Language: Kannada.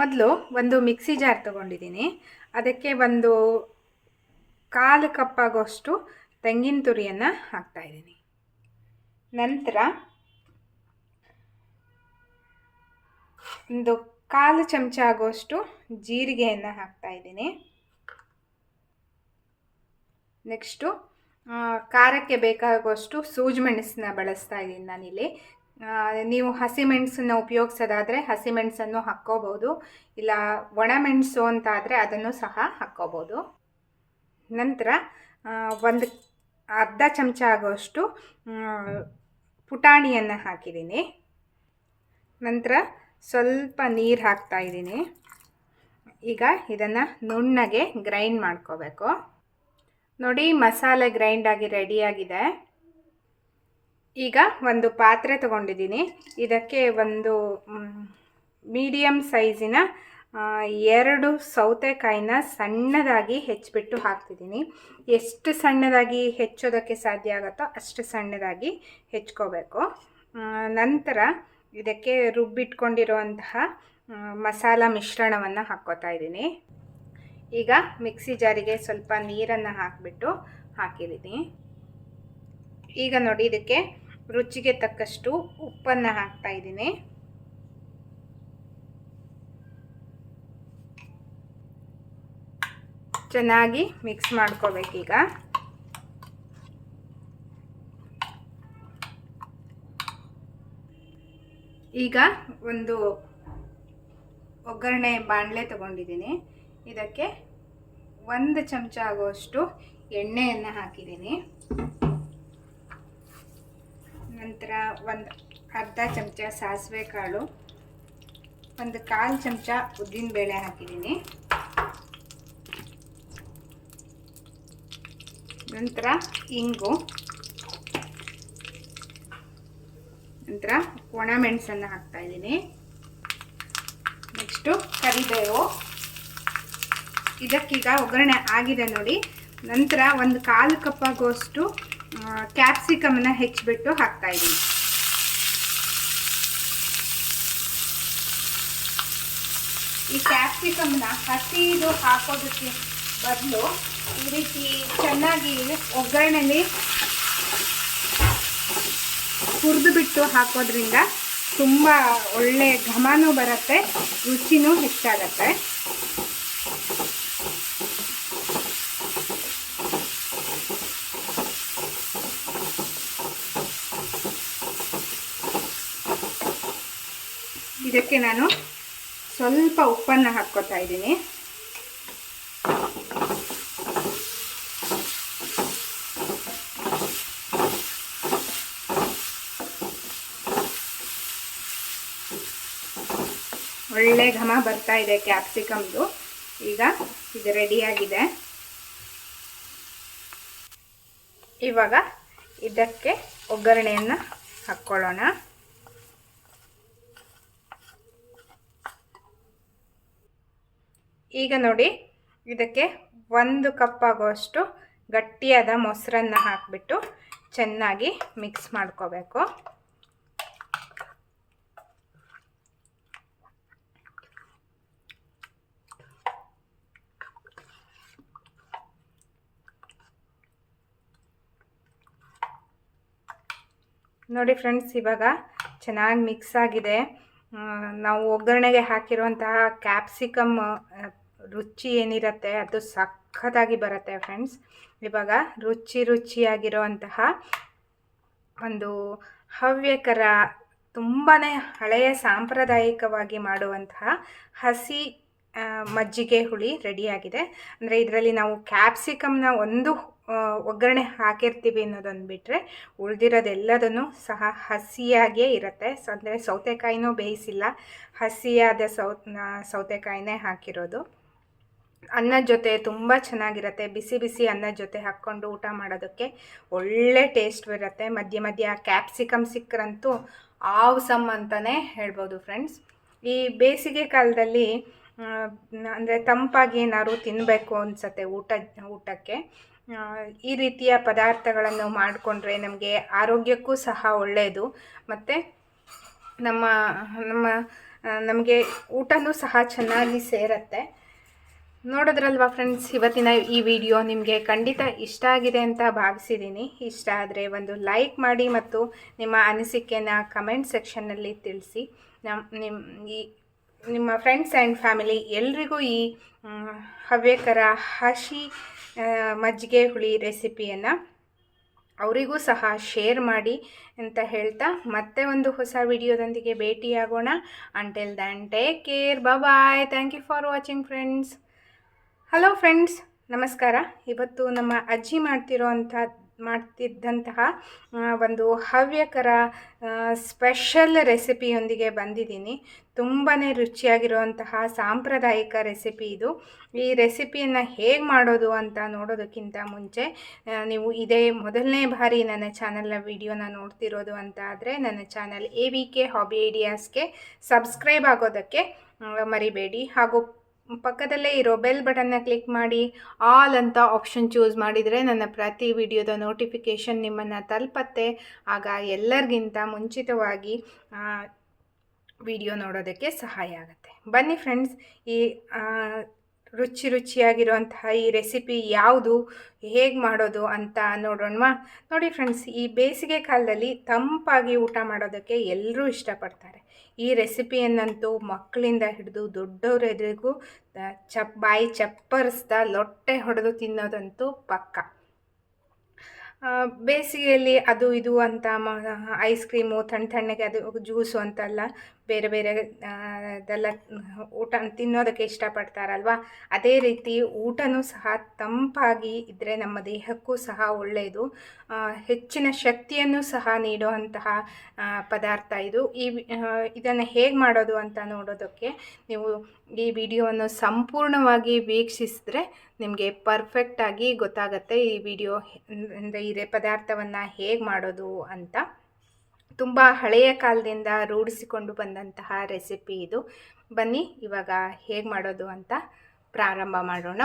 ಮೊದಲು ಒಂದು ಮಿಕ್ಸಿ ಜಾರ್ ತಗೊಂಡಿದ್ದೀನಿ. ಅದಕ್ಕೆ ಒಂದು ಕಾಲು ಕಪ್ಪಾಗೋಷ್ಟು ತೆಂಗಿನ ತುರಿಯನ್ನು ಹಾಕ್ತಾಯಿದ್ದೀನಿ ನಂತರ ಒಂದು ಕಾಲು ಚಮಚ ಆಗೋಷ್ಟು ಜೀರಿಗೆಯನ್ನು ಹಾಕ್ತಾಯಿದ್ದೀನಿ ನೆಕ್ಸ್ಟು ಖಾರಕ್ಕೆ ಬೇಕಾಗುವಷ್ಟು ಸೂಜಿ ಮೆಣಸನ್ನ ಬಳಸ್ತಾ ಇದ್ದೀನಿ ನಾನಿಲ್ಲಿ. ನೀವು ಹಸಿಮೆಣಸನ್ನು ಉಪಯೋಗಿಸೋದಾದರೆ ಹಸಿಮೆಣಸನ್ನು ಹಾಕ್ಕೋಬೋದು. ಇಲ್ಲ ಒಣಮೆಣಸು ಅಂತ ಆದರೆ ಅದನ್ನು ಸಹ ಹಾಕ್ಕೋಬೋದು. ನಂತರ ಒಂದು ಅರ್ಧ ಚಮಚ ಆಗುವಷ್ಟು ಪುಟಾಣಿಯನ್ನು ಹಾಕಿದ್ದೀನಿ. ನಂತರ ಸ್ವಲ್ಪ ನೀರು ಹಾಕ್ತಾ ಇದ್ದೀನಿ. ಈಗ ಇದನ್ನು ನುಣ್ಣಗೆ ಗ್ರೈಂಡ್ ಮಾಡ್ಕೋಬೇಕು. ನೋಡಿ ಮಸಾಲೆ ಗ್ರೈಂಡ್ ಆಗಿ ರೆಡಿಯಾಗಿದೆ ಈಗ ಒಂದು ಪಾತ್ರೆ ತಗೊಂಡಿದ್ದೀನಿ. ಇದಕ್ಕೆ ಒಂದು ಮೀಡಿಯಮ್ ಸೈಜಿನ ಎರಡು ಸೌತೆಕಾಯಿನ ಸಣ್ಣದಾಗಿ ಹೆಚ್ಚಿಬಿಟ್ಟು ಹಾಕ್ತಿದ್ದೀನಿ. ಎಷ್ಟು ಸಣ್ಣದಾಗಿ ಹೆಚ್ಚೋದಕ್ಕೆ ಸಾಧ್ಯ ಆಗುತ್ತೋ ಅಷ್ಟು ಸಣ್ಣದಾಗಿ ಹೆಚ್ಕೋಬೇಕು ನಂತರ ಇದಕ್ಕೆ ರುಬ್ಬಿಟ್ಕೊಂಡಿರುವಂತಹ ಮಸಾಲ ಮಿಶ್ರಣವನ್ನು ಹಾಕ್ಕೋತಾ ಇದ್ದೀನಿ. ಈಗ ಮಿಕ್ಸಿ ಜಾರಿಗೆ ಸ್ವಲ್ಪ ನೀರನ್ನು ಹಾಕಿಬಿಟ್ಟು ಹಾಕಿದ್ದೀನಿ. ಈಗ ನೋಡಿ, ಇದಕ್ಕೆ ರುಚಿಗೆ ತಕ್ಕಷ್ಟು ಉಪ್ಪನ್ನು ಹಾಕ್ತಾ ಇದ್ದೀನಿ. ಚೆನ್ನಾಗಿ ಮಿಕ್ಸ್ ಮಾಡ್ಕೋಬೇಕೀಗ. ಈಗ ಒಂದು ಒಗ್ಗರಣೆ ಬಾಣಲೆ ತಗೊಂಡಿದ್ದೀನಿ. ಇದಕ್ಕೆ ಒಂದು ಚಮಚ ಆಗುವಷ್ಟು ಎಣ್ಣೆಯನ್ನು ಹಾಕಿದ್ದೀನಿ. ನಂತರ ಒಂದು ಅರ್ಧ ಚಮಚ ಸಾಸಿವೆ ಕಾಳು, ಒಂದು ಕಾಲು ಚಮಚ ಉದ್ದಿನಬೇಳೆ ಹಾಕಿದ್ದೀನಿ. ನಂತರ ಇಂಗು, ನಂತರ ಒಣಮೆಣಸನ್ನು ಹಾಕ್ತಾ ಇದ್ದೀನಿ. ನೆಕ್ಸ್ಟು ಕರಿಬೇವು. ಇದಕ್ಕೀಗ ಒಗ್ಗರಣೆ ಆಗಿದೆ ನೋಡಿ. ನಂತರ ಒಂದು ಕಾಲು ಕಪ್ ಆಗುವಷ್ಟು ಕ್ಯಾಪ್ಸಿಕಮನ್ನ ಹೆಚ್ಚಿಬಿಟ್ಟು ಹಾಕ್ತಾ ಇದ್ದೀನಿ ಈ ಕ್ಯಾಪ್ಸಿಕಮ್ನ ಹಸಿದು ಹಾಕೋದಕ್ಕೆ ಬದಲು ಈ ರೀತಿ ಚೆನ್ನಾಗಿ ಒಗ್ಗರಣೆಲಿ ಹುರಿದು ಬಿಟ್ಟು ಹಾಕೋದ್ರಿಂದ ತುಂಬ ಒಳ್ಳೆ ಘಮನೂ ಬರುತ್ತೆ, ರುಚಿನೂ ಹೆಚ್ಚಾಗತ್ತೆ. ಇದಕ್ಕೆ ನಾನು ಸ್ವಲ್ಪ ಉಪ್ಪನ್ನು ಹಾಕ್ಕೋತಾ ಇದ್ದೀನಿ. ಒಳ್ಳೆ ಘಮ ಬರ್ತಾ ಇದೆ ಕ್ಯಾಪ್ಸಿಕಮ್ದು. ಈಗ ಇದು ರೆಡಿಯಾಗಿದೆ. ಇವಾಗ ಇದಕ್ಕೆ ಒಗ್ಗರಣೆಯನ್ನು ಹಾಕ್ಕೊಳ್ಳೋಣ. ಈಗ ನೋಡಿ, ಇದಕ್ಕೆ ಒಂದು ಕಪ್ ಆಗೋಷ್ಟು ಗಟ್ಟಿಯಾದ ಮೊಸರನ್ನು ಹಾಕಿಬಿಟ್ಟು ಚೆನ್ನಾಗಿ ಮಿಕ್ಸ್ ಮಾಡ್ಕೋಬೇಕು. ನೋಡಿ ಫ್ರೆಂಡ್ಸ್ ಇವಾಗ ಚೆನ್ನಾಗಿ ಮಿಕ್ಸ್ ಆಗಿದೆ. ನಾವು ಒಗ್ಗರಣೆಗೆ ಹಾಕಿರುವಂತಹ ಕ್ಯಾಪ್ಸಿಕಮ್ ರುಚಿ ಏನಿರುತ್ತೆ ಅದು ಸಖತ್ತಾಗಿ ಬರುತ್ತೆ ಫ್ರೆಂಡ್ಸ್ ಇವಾಗ ರುಚಿ ರುಚಿಯಾಗಿರುವಂತಹ ಒಂದು ಹವ್ಯಕರ ತುಂಬಾ ಹಳೆಯ ಸಾಂಪ್ರದಾಯಿಕವಾಗಿ ಮಾಡುವಂತಹ ಹಸಿ ಮಜ್ಜಿಗೆ ಹುಳಿ ರೆಡಿಯಾಗಿದೆ ಅಂದರೆ ಇದರಲ್ಲಿ ನಾವು ಕ್ಯಾಪ್ಸಿಕಮ್ನ ಒಂದು ಒಗ್ಗರಣೆ ಹಾಕಿರ್ತೀವಿ ಅನ್ನೋದೊಂದು ಬಿಟ್ಟರೆ ಉಳಿದಿರೋದೆಲ್ಲದನ್ನು ಸಹ ಹಸಿಯಾಗಿಯೇ ಇರುತ್ತೆ. ಸೊ, ಅಂದರೆ ಸೌತೆಕಾಯಿನೂ ಬೇಯಿಸಿಲ್ಲ. ಹಸಿಯಾದ ಸೌ ಸೌತೆಕಾಯಿನೇ ಹಾಕಿರೋದು. ಅನ್ನದ ಜೊತೆ ತುಂಬ ಚೆನ್ನಾಗಿರುತ್ತೆ. ಬಿಸಿ ಬಿಸಿ ಅನ್ನದ ಜೊತೆ ಹಾಕ್ಕೊಂಡು ಊಟ ಮಾಡೋದಕ್ಕೆ ಒಳ್ಳೆ ಟೇಸ್ಟ್ ಬರುತ್ತೆ. ಮಧ್ಯೆ ಮಧ್ಯೆ ಕ್ಯಾಪ್ಸಿಕಮ್ ಸಿಕ್ಕರಂತೂ ಆವ್ಸಮ್ ಅಂತಲೇ ಹೇಳ್ಬೋದು ಫ್ರೆಂಡ್ಸ್ ಈ ಬೇಸಿಗೆ ಕಾಲದಲ್ಲಿ ಅಂದರೆ ತಂಪಾಗಿ ಏನಾದ್ರು ತಿನ್ನಬೇಕು ಅನಿಸತ್ತೆ ಊಟ, ಊಟಕ್ಕೆ. ಈ ರೀತಿಯ ಪದಾರ್ಥಗಳನ್ನು ಮಾಡಿಕೊಂಡ್ರೆ ನಮಗೆ ಆರೋಗ್ಯಕ್ಕೂ ಸಹ ಒಳ್ಳೆಯದು ಮತ್ತು ನಮ್ಮ ನಮ್ಮ ನಮಗೆ ಊಟನೂ ಸಹ ಚೆನ್ನಾಗಿ ಸೇರತ್ತೆ. ನೋಡೋದ್ರಲ್ವಾ ಫ್ರೆಂಡ್ಸ್ ಇವತ್ತಿನ ಈ ವಿಡಿಯೋ ನಿಮಗೆ ಖಂಡಿತ ಇಷ್ಟ ಆಗಿದೆ ಅಂತ ಭಾವಿಸಿದ್ದೀನಿ. ಇಷ್ಟ ಆದರೆ ಒಂದು ಲೈಕ್ ಮಾಡಿ ಮತ್ತು ನಿಮ್ಮ ಅನಿಸಿಕೆನ ಕಮೆಂಟ್ ಸೆಕ್ಷನ್ನಲ್ಲಿ ತಿಳಿಸಿ. ನಮ್ಮ ನಿಮ್ಮ ಈ ನಿಮ್ಮ ಫ್ರೆಂಡ್ಸ್ ಆ್ಯಂಡ್ ಫ್ಯಾಮಿಲಿ ಎಲ್ರಿಗೂ ಈ ಹವ್ಯಕರ ಹಸಿ ಮಜ್ಜಿಗೆ ಹುಳಿ ರೆಸಿಪಿಯನ್ನು ಅವರಿಗೂ ಸಹ ಶೇರ್ ಮಾಡಿ ಅಂತ ಹೇಳ್ತಾ ಮತ್ತೆ ಒಂದು ಹೊಸ ವಿಡಿಯೋದೊಂದಿಗೆ ಭೇಟಿಯಾಗೋಣ. Until then take care bye thank you for watching friends hello friends ನಮಸ್ಕಾರ. ಇವತ್ತು ನಮ್ಮ ಅಜ್ಜಿ ಮಾಡ್ತಿರೋ ಮಾಡ್ತಿದ್ದಂತಹ ಒಂದು ಹವ್ಯಕರ ಸ್ಪೆಷಲ್ ರೆಸಿಪಿಯೊಂದಿಗೆ ಬಂದಿದ್ದೀನಿ. ತುಂಬಾ ರುಚಿಯಾಗಿರುವಂತಹ ಸಾಂಪ್ರದಾಯಿಕ ರೆಸಿಪಿ ಇದು. ಈ ರೆಸಿಪಿಯನ್ನು ಹೇಗೆ ಮಾಡೋದು ಅಂತ ನೋಡೋದಕ್ಕಿಂತ ಮುಂಚೆ ನೀವು ಇದೇ ಮೊದಲನೇ ಬಾರಿ ನನ್ನ ಚಾನಲ್ನ ವಿಡಿಯೋನ ನೋಡ್ತಿರೋದು ಅಂತ ಆದರೆ, ನನ್ನ channel A V K hobby ಐಡಿಯಾಸ್ಗೆ subscribe ಆಗೋದಕ್ಕೆ ಮರಿಬೇಡಿ. ಹಾಗೂ ಪಕ್ಕದಲ್ಲೇ ಇರೋ ಬೆಲ್ ಬಟನ್ನ ಕ್ಲಿಕ್ ಮಾಡಿ ಆಲ್ ಅಂತ ಆಪ್ಷನ್ ಚೂಸ್ ಮಾಡಿದರೆ ನನ್ನ ಪ್ರತಿ ವಿಡಿಯೋದ ನೋಟಿಫಿಕೇಷನ್ ನಿಮ್ಮನ್ನು ತಲುಪತ್ತೆ. ಆಗ ಎಲ್ಲರಿಗಿಂತ ಮುಂಚಿತವಾಗಿ ವಿಡಿಯೋ ನೋಡೋದಕ್ಕೆ ಸಹಾಯ ಆಗುತ್ತೆ. ಬನ್ನಿ ಫ್ರೆಂಡ್ಸ್ ಈ ರುಚಿ ರುಚಿಯಾಗಿರುವಂತಹ ಈ ರೆಸಿಪಿ ಯಾವುದು, ಹೇಗೆ ಮಾಡೋದು ಅಂತ ನೋಡೋಣವಾ? ನೋಡಿ ಫ್ರೆಂಡ್ಸ್ ಈ ಬೇಸಿಗೆ ಕಾಲದಲ್ಲಿ ತಂಪಾಗಿ ಊಟ ಮಾಡೋದಕ್ಕೆ ಎಲ್ಲರೂ ಇಷ್ಟಪಡ್ತಾರೆ. ಈ ರೆಸಿಪಿಯನ್ನಂತೂ ಮಕ್ಕಳಿಂದ ಹಿಡಿದು ದೊಡ್ಡವರೆದುರಿಗೂ ಚಪ್, ಬಾಯಿ ಚಪ್ಪರಿಸ್ದ ಲೊಟ್ಟೆ ಹೊಡೆದು ತಿನ್ನೋದಂತೂ ಪಕ್ಕ. ಬೇಸಿಗೆಯಲ್ಲಿ ಅದು ಇದು ಅಂತ ಮ, ಐಸ್ ಕ್ರೀಮು ತಣ್ಣ ತಣ್ಣಗೆ ಅದು ಜ್ಯೂಸು ಅಂತೆಲ್ಲ ಬೇರೆ ಬೇರೆ ಅದೆಲ್ಲ ಊಟ ತಿನ್ನೋದಕ್ಕೆ ಇಷ್ಟಪಡ್ತಾರಲ್ವ? ಅದೇ ರೀತಿ ಊಟನೂ ಸಹ ತಂಪಾಗಿ ಇದ್ದರೆ ನಮ್ಮ ದೇಹಕ್ಕೂ ಸಹ ಒಳ್ಳೆಯದು ಹೆಚ್ಚಿನ ಶಕ್ತಿಯನ್ನು ಸಹ ನೀಡುವಂತಹ ಪದಾರ್ಥ ಇದು. ಈ ಇದನ್ನು ಹೇಗೆ ಮಾಡೋದು ಅಂತ ನೋಡೋದಕ್ಕೆ ನೀವು ಈ ವಿಡಿಯೋವನ್ನು ಸಂಪೂರ್ಣವಾಗಿ ವೀಕ್ಷಿಸಿದ್ರೆ ನಿಮಗೆ ಪರ್ಫೆಕ್ಟಾಗಿ ಗೊತ್ತಾಗತ್ತೆ ಈ ವಿಡಿಯೋ, ಅಂದರೆ ರೆ- ಪದಾರ್ಥವನ್ನು ಹೇಗೆ ಮಾಡೋದು ಅಂತ. ತುಂಬ ಹಳೆಯ ಕಾಲದಿಂದ ರೂಢಿಸಿಕೊಂಡು ಬಂದಂತಹ ರೆಸಿಪಿ ಇದು. ಬನ್ನಿ ಇವಾಗ ಹೇಗೆ ಮಾಡೋದು ಅಂತ ಪ್ರಾರಂಭ ಮಾಡೋಣ.